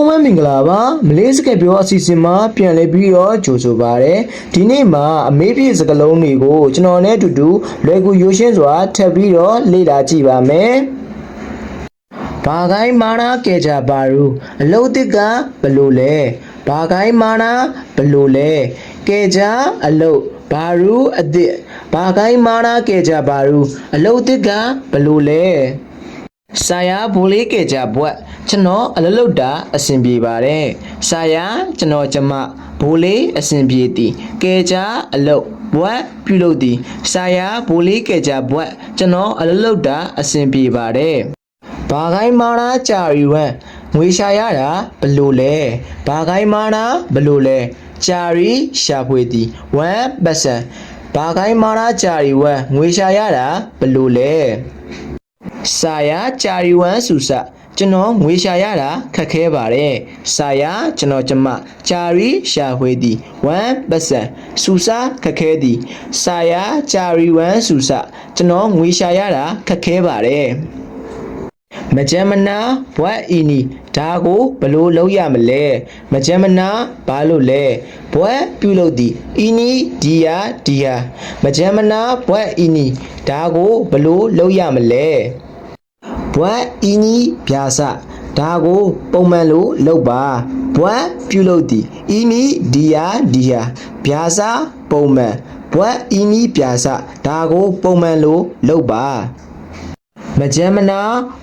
လုံးပဲမင်္ဂလာပါမလေးစကပြောအစီအစဉ်မှာပြန်လည်ပြီးတော့ကြိုဆိုပါရစေဒီနေ့မှာအမေးပြည့်စကလုံးတွေကိုကျွန်တော်နဲ့အတူတူလွယ်ကူရိုးရှင်းစွာထပ်ပြီးတော့လေ့လာကြည့်ပါမယ်ဘာကိုင်းမာနာကဲကြပါရူအလုတ်တစ်ကဘလို့လဲဘာကိုင်းမာနာဘလို့လဲကဲကြအလုတ်ဘာရူအစ်စ်ဘာကိုင်းမာနာကဲကြပါရူအလုတ်တစ်ကဘလို့လဲ ဆာယာဘိုလေးကကြဘွက်ကျွန်တော်အလလုတ်တာအဆင်ပြေပါတယ်ဆာယာကျွန်တော်ကျမဘိုလေးအဆင်ပြေသည်ကဲကြအလုတ်ဘွက်ပြုလုပ်သည်ဆာယာဘိုလေးကကြဘွက်ကျွန်တော်အလလုတ်တာအဆင်ပြေပါတယ်ဘာကိုင်းမာနာကြာရီဝမ်ငွေရှာရတာဘလို့လဲဘာကိုင်းမာနာဘလို့လဲကြာရီရှာဖွေသည်ဝမ်ပတ်စံဘာကိုင်းမာနာကြာရီဝမ်ငွေရှာရတာဘလို့လဲ စာယာကြာရီဝမ်စုစကျွန်တော်ငွေရှာရတာခက်ခဲပါတယ်စာယာကျွန်တော်ကျမကြာရီရှာဖွေသည်ဝမ်ပတ်စံစုစခက်ခဲသည်စာယာကြာရီဝမ်စုစကျွန်တော်ငွေရှာရတာခက်ခဲပါတယ်မကြမ်းမနာဘွက်အီနီဒါကိုဘလို့လုံးရမလဲမကြမ်းမနာဘာလို့လဲဘွက်ပြုလုပ်သည်အီနီဒီယာဒီယာမကြမ်းမနာဘွက်အီနီဒါကိုဘလို့လုံးရမလဲ ဘွက်အင်းကြီးဗျာစဒါကိုပုံမှန်လို့လုပ်ပါဘွက်ပြုလုပ်သည်အင်းကြီးဒီယာဒီယာဗျာစပုံမှန်ဘွက်အင်းကြီးဗျာစဒါကိုပုံမှန်လို့လုပ်ပါမကြမ်းမနာ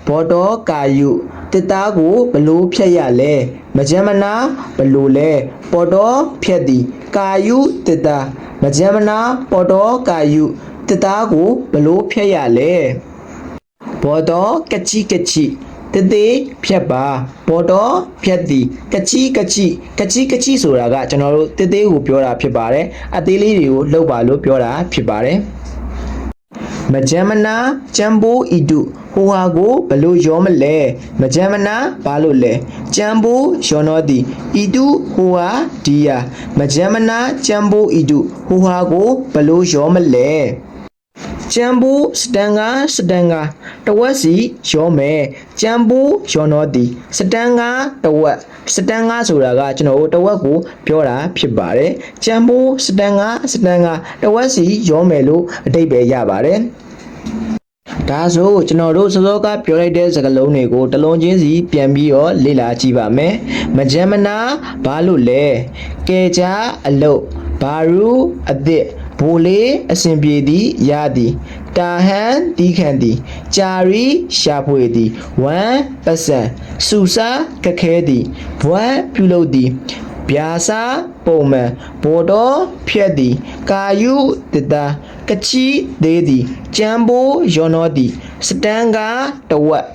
ဘော်တော်ကာယုတစ်သားကိုဘလို့ဖြတ်ရလဲမကြမ်းမနာဘလို့လဲပေါ်တော်ဖြတ်သည်ကာယုတစ်သားမကြမ်းမနာပေါ်တော်ကာယုတစ်သားကိုဘလို့ဖြတ်ရလဲ ဘော်တော်ကချိကချိတသေးဖြတ်ပါဘော်တော်ဖြတ်သည်ကချိကချိကချိကချိဆိုတာကကျွန်တော်တို့တသေးကိုပြောတာဖြစ်ပါတယ်အသေးလေးတွေကိုလှုပ်ပါလို့ပြောတာဖြစ်ပါတယ်မကြမ်းမနာကြံပိုးဤတုဟိုဟာကိုဘလို့ရောမလဲမကြမ်းမနာဘာလို့လဲကြံပိုးရောနောသည်ဤတုဟိုဟာဒီယာမကြမ်းမနာကြံပိုးဤတုဟိုဟာကိုဘလို့ရောမလဲ ကျန်ဘူးစတန်ကစတန်ကတဝက်စီရောမယ်ကျန်ဘူးရောတော့ဒီစတန်ကတဝက်စတန်ကဆိုတာကကျွန်တော်တို့တဝက်ကိုပြောတာဖြစ်ပါတယ်ကျန်ဘူးစတန်ကစတန်ကတဝက်စီရောမယ်လို့အတိတ်ပဲရပါတယ်ဒါဆိုကျွန်တော်တို့စောစောကပြောလိုက်တဲ့စကားလုံးတွေကိုတစ်လုံးချင်းစီပြန်ပြီးတော့လေ့လာကြည့်ပါမယ်မကြမ်းမနာဘာလို့လဲကဲကြအလုတ်ဘာရူအသစ် ဘိုလေးအစဉ်ပြေသည်ရသည်တာဟန်တီးခံသည်ကြာရီရှာဖွေသည်ဝမ်ပစံစူစာကခဲသည်ဘွမ်ပြုလုပ်သည်ဗျာစာပုံမှန်ဘော်တော်ဖြက်သည်ကာယုတတကချီသေးသည်ကြံဘိုးယောနောသည်စတန်ကတဝက်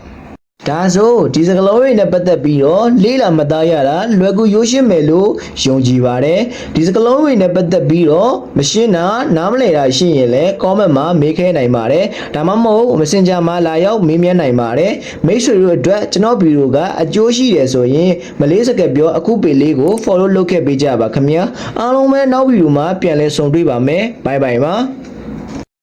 ဒါဆိုဒီစကလုံးတွေနဲ့ပတ်သက်ပြီးတော့လေးလာမသားရတာလွယ်ကူရိုးရှင်းမယ်လို့ယုံကြည်ပါတယ်ဒီစကလုံးတွေနဲ့ပတ်သက်ပြီးတော့မရှင်းတာနားမလည်တာရှိရင်လည်း comment မှာမေးခဲနိုင်ပါတယ်ဒါမှမဟုတ် messenger မှာလာရောက်မေးမြန်းနိုင်ပါတယ်မိတ်ဆွေတို့အတွက်ကျွန်တော်ဗီဒီယိုကအကျိုးရှိတယ်ဆိုရင်မလေးစကပြောအခုပေလေးကို follow လုပ်ခဲ့ပေးကြပါခင်ဗျာအားလုံးပဲနောက်ဗီဒီယိုမှာပြန်လည်ဆုံတွေ့ပါမယ်ဘိုင်ဘိုင်ပါ